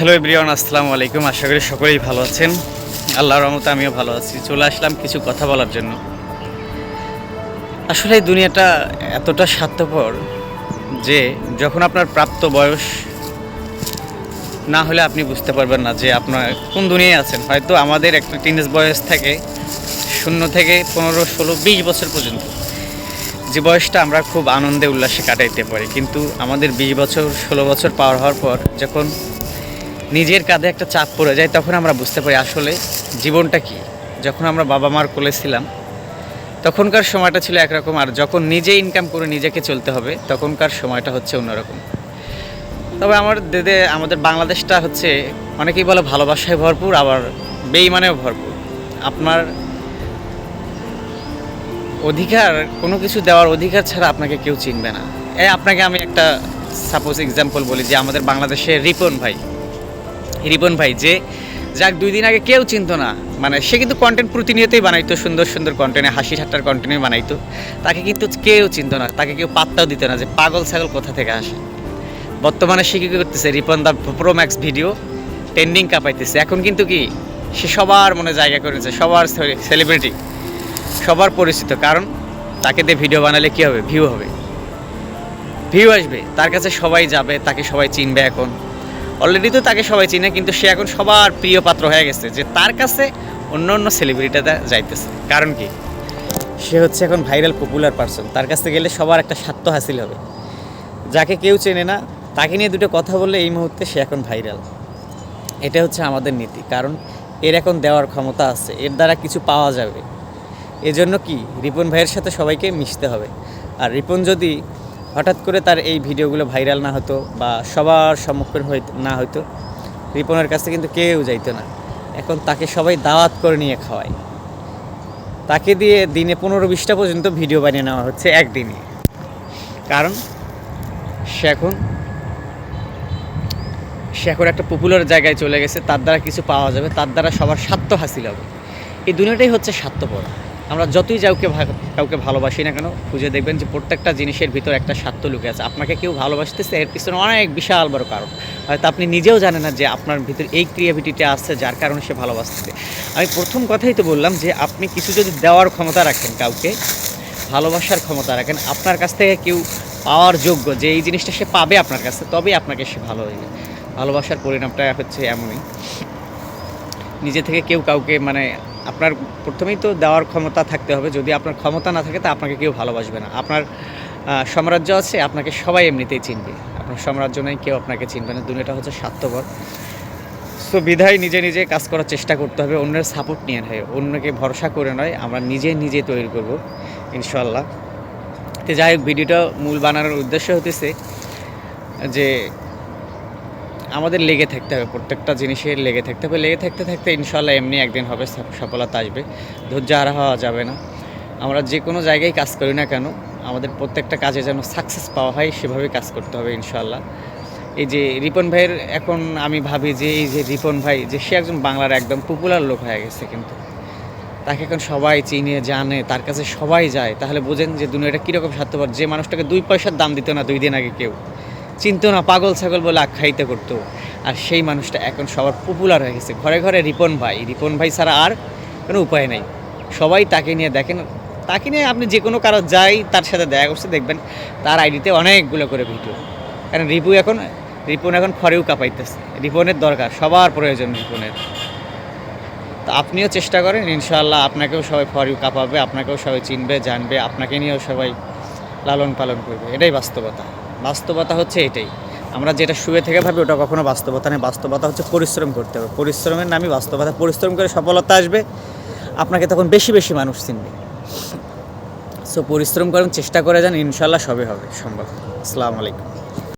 Hello everyone, আসসালামু আলাইকুম। আশা করি সকলেই ভালো আছেন। আল্লাহর রহমতে আমিও ভালো আছি। চলে আসলাম কিছু কথা বলার জন্য। আসলে এই দুনিয়াটা এতটা স্বার্থপর যে যখন আপনার প্রাপ্ত বয়স না হলে আপনি বুঝতে পারবেন না যে আপনার কোন দুনিয়ায় আছেন। হয়তো আমাদের একটা টিনেজ বয়স থেকে শূন্য থেকে পনেরো, ষোলো, বিশ বছর পর্যন্ত যে বয়সটা আমরা খুব আনন্দে উল্লাসে কাটাইতে পারি। কিন্তু আমাদের বিশ বছর, ষোলো বছর পার হওয়ার পর যখন নিজের কাঁধে একটা চাপ পড়ে যায়, তখন আমরা বুঝতে পারি আসলে জীবনটা কি। যখন আমরা বাবা মার কোলে ছিলাম, তখনকার সময়টা ছিল একরকম, আর যখন নিজে ইনকাম করে নিজেকে চলতে হবে, তখনকার সময়টা হচ্ছে অন্যরকম। তবে আমার দেদে, আমাদের বাংলাদেশটা হচ্ছে অনেকেই বলে ভালোবাসায় ভরপুর, আবার বেইমানেও ভরপুর। আপনার অধিকার, কোনো কিছু দেওয়ার অধিকার ছাড়া আপনাকে কেউ চিনবে না। এই আপনাকে আমি একটা সাপোজ এক্সাম্পল বলি যে আমাদের বাংলাদেশে রিপন ভাই। রিপন ভাই, যে যাক, দুই দিন আগে কেউ চিনতো না। মানে সে কিন্তু কন্টেন্ট প্রতিনিয়তই বানাইতো, সুন্দর সুন্দর কন্টেন্টে হাসি ঠাট্টার কন্টেন্টে বানাইতো। তাকে কিন্তু কেউ চিনতো না, তাকে কেউ পাত্তাও দিত না যে পাগল ছাগল কোথা থেকে আসে। বর্তমানে সে কী করতেছে, Ripon da pro max video trending কাঁপাইতেছে। এখন কিন্তু কি, সে সবার মনে জায়গা করেছে, সবার সেলিব্রিটি সবার পরিচিত। কারণ তাকে দিয়ে ভিডিও বানালে কী হবে? ভিউ হবে। ভিউ আসবে, তার কাছে সবাই যাবে, তাকে সবাই চিনবে এখন। অলরেডি তো তাকে সবাই চিনে, কিন্তু সে এখন সবার প্রিয় পাত্র হয়ে গেছে, যে তার কাছে অন্য অন্য সেলিব্রিটিটা যাইতেছে। কারণ কি? সে হচ্ছে এখন ভাইরাল পপুলার পারসন তার কাছে গেলে সবার একটা স্বার্থ হাসিল হবে। যাকে কেউ চেনে না, তাকে নিয়ে দুটো কথা বললে এই মুহূর্তে সে এখন ভাইরাল এটা হচ্ছে আমাদের নীতি, কারণ এর এখন দেওয়ার ক্ষমতা আছে, এর দ্বারা কিছু পাওয়া যাবে। এজন্য কি? রিপন ভাইয়ের সাথে সবাইকে মিশতে হবে। আর রিপন যদি হঠাৎ করে তার এই ভিডিওগুলো ভাইরাল না হতো বা সবার সম্মুখীন হই না হতো রিপনের কাছে কিন্তু কেউ যাইতো না। এখন তাকে সবাই দাওয়াত করে নিয়ে খাওয়ায়। তাকে দিয়ে দিনে পনেরো বিশটা পর্যন্ত ভিডিও বানিয়ে নেওয়া হচ্ছে একদিনে। কারণ সে এখন সে এখন একটা পপুলার জায়গায় চলে গেছে, তার দ্বারা কিছু পাওয়া যাবে, তার দ্বারা সবার স্বার্থ হাসিল হবে। এই দুনিয়াটাই হচ্ছে স্বার্থপর। আমরা যতই যাওকে কাউকে ভালোবাসি না কেন, খুঁজে দেখবেন যে প্রত্যেকটা জিনিসের ভিতর একটা স্বার্থ লুকে আছে। আপনাকে কেউ ভালোবাসতেছে, এর পিছনে অনেক বিশাল বড় কারণ। হয়তো আপনি নিজেও জানেন না যে আপনার ভিতর এই ক্রিয়েভিটিটা আসছে যার কারণে সে ভালোবাসতেছে। আমি প্রথম কথাই তো বললাম যে আপনি কিছু যদি দেওয়ার ক্ষমতা রাখেন কাউকে, ভালোবাসার ক্ষমতা রাখেন, আপনার কাছ থেকে কেউ পাওয়ার যোগ্য যে এই জিনিসটা সে পাবে আপনার কাছে, তবেই আপনাকে সে ভালো হইবে ভালোবাসার পরিণামটা হচ্ছে এমনই। নিজে থেকে কেউ কাউকে মানে আপনার প্রথমেই তো দেওয়ার ক্ষমতা থাকতে হবে। যদি আপনার ক্ষমতা না থাকে, তা আপনাকে কেউ ভালোবাসবে না। আপনার সাম্রাজ্য আছে, আপনাকে সবাই এমনিতেই চিনবে। আপনার সাম্রাজ্য নেই, কেউ আপনাকে চিনবে না। দুনিয়াটা হচ্ছে স্বার্থপর। সো বিধায় নিজে নিজে কাজ করার চেষ্টা করতে হবে, অন্যের সাপোর্ট নিয়ে নয়। অন্যকে ভরসা করে নয়, আমরা নিজে নিজে তৈরি করব ইনশাল্লাহ তো যাই হোক, ভিডিওটা মূল বানানোর উদ্দেশ্য হতেছে যে আমাদের লেগে থাকতে হবে, প্রত্যেকটা জিনিসের লেগে থাকতে হবে। লেগে থাকতে থাকতে ইনশাল্লাহ এমনি একদিন হবে সফলতা আসবে। ধৈর্য হারা হওয়া যাবে না। আমরা যে কোনো জায়গায় কাজ করি না কেন, আমাদের প্রত্যেকটা কাজে যেন সাকসেস পাওয়া হয়, সেভাবে কাজ করতে হবে ইনশাল্লাহ এই যে রিপন ভাইয়ের এখন আমি ভাবি যে, এই যে রিপন ভাই, যে সে একজন বাংলার একদম পপুলার লোক হয়ে গেছে কিন্তু। তাকে এখন সবাই চিনে, জানে, তার কাছে সবাই যায়। তাহলে বোঝেন যে দুনিয়াটা কীরকম স্বার্থপর। যে মানুষটাকে দুই পয়সার দাম দিত না দুই দিন আগে কেউ। চিনতো না পাগল ছাগল বলে আখ্যায়িত করতো। আর সেই মানুষটা এখন সবার পপুলার হয়ে গেছে। ঘরে ঘরে রিপন ভাই। রিপন ভাই ছাড়া আর কোনো উপায় নেই। সবাই তাকে নিয়ে দেখেন। তাকে নিয়ে আপনি যে কোনো কারও যাই, তার সাথে দেখা করছে, দেখবেন তার আইডিতে অনেকগুলো করে ভিডিও। কারণ রিপু এখন, রিপন এখন খড়েও কাঁপাইতেছে। রিপনের দরকার, সবার প্রয়োজন রিপনের। তো আপনিও চেষ্টা করেন, ইনশাআল্লাহ আপনাকেও সবাই ফরিউ কাঁপাবে, আপনাকেও সবাই চিনবে, জানবে, আপনাকে নিয়েও সবাই লালন পালন করবে। এটাই বাস্তবতা। বাস্তবতা হচ্ছে এটাই। আমরা যেটা শুয়ে থেকে ভাবি ওটা কখনো বাস্তবতা নেই বাস্তবতা হচ্ছে পরিশ্রম করতে হবে। পরিশ্রমের নামই বাস্তবতা। পরিশ্রম করে সফলতা আসবে, আপনাকে তখন বেশি বেশি মানুষ চিনবে। সো পরিশ্রম করেন চেষ্টা করে যান ইনশাল্লাহ সবই হবে, সম্ভব। আসসালামু আলাইকুম।